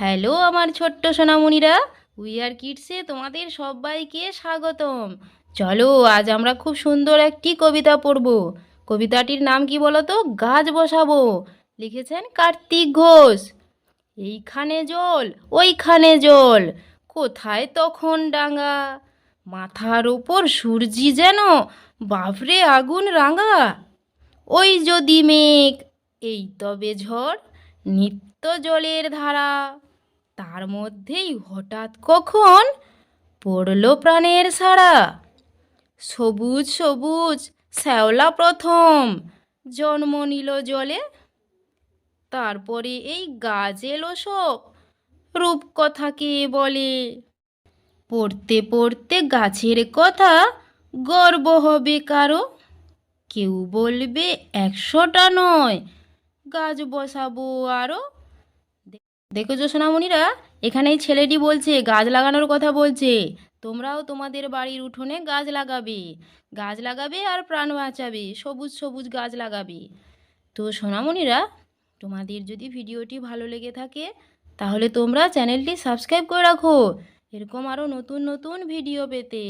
Hello আমার ছোট্ট সোনামণিরা উই আর কিডসে তোমাদের সবাইকে স্বাগতম। চলো, আজ আমরা খুব সুন্দর একটি কবিতা পড়ব। কবিতাটির নাম কি বলো তো গাছ বসাবো। লিখেছেন কার্তিক ঘোষ। এইখানে জল, ওইখানে জল, কোথায় তখন ডাঙা? মাথার ওপর সূর্যি যেন, বাপরে আগুন রাঙা। ওই যদি মেঘ, এই তবে ঝড়, নিত্য জলের ধারা। তার মধ্যেই হঠাৎ কখন পড়ল প্রাণের সাড়া। সবুজ সবুজ, শ্যাওলা প্রথম, জন্ম নিল জলে। তারপরে এই গাছ এলো সব রূপকথা কে বলে? পড়তে পড়তে গাছের কথা গর্ব হবে কারও। কেউ বলবে একশোটা নয়, গাছ বসাবো আরও দেখেছ সোনামণিরা এখানে এই ছেলেটি বলছে, গাছ লাগানোর কথা বলছে। তোমরাও তোমাদের বাড়ির উঠোনে গাছ লাগাবে। গাছ লাগাবে আর প্রাণ বাঁচাবে, সবুজ সবুজ গাছ লাগাবে। তো সোনামণিরা, তোমাদের যদি ভিডিওটি ভালো লেগে থাকে, তাহলে তোমরা চ্যানেলটি সাবস্ক্রাইব করে রাখো। এরকম আরও নতুন নতুন ভিডিও পেতে।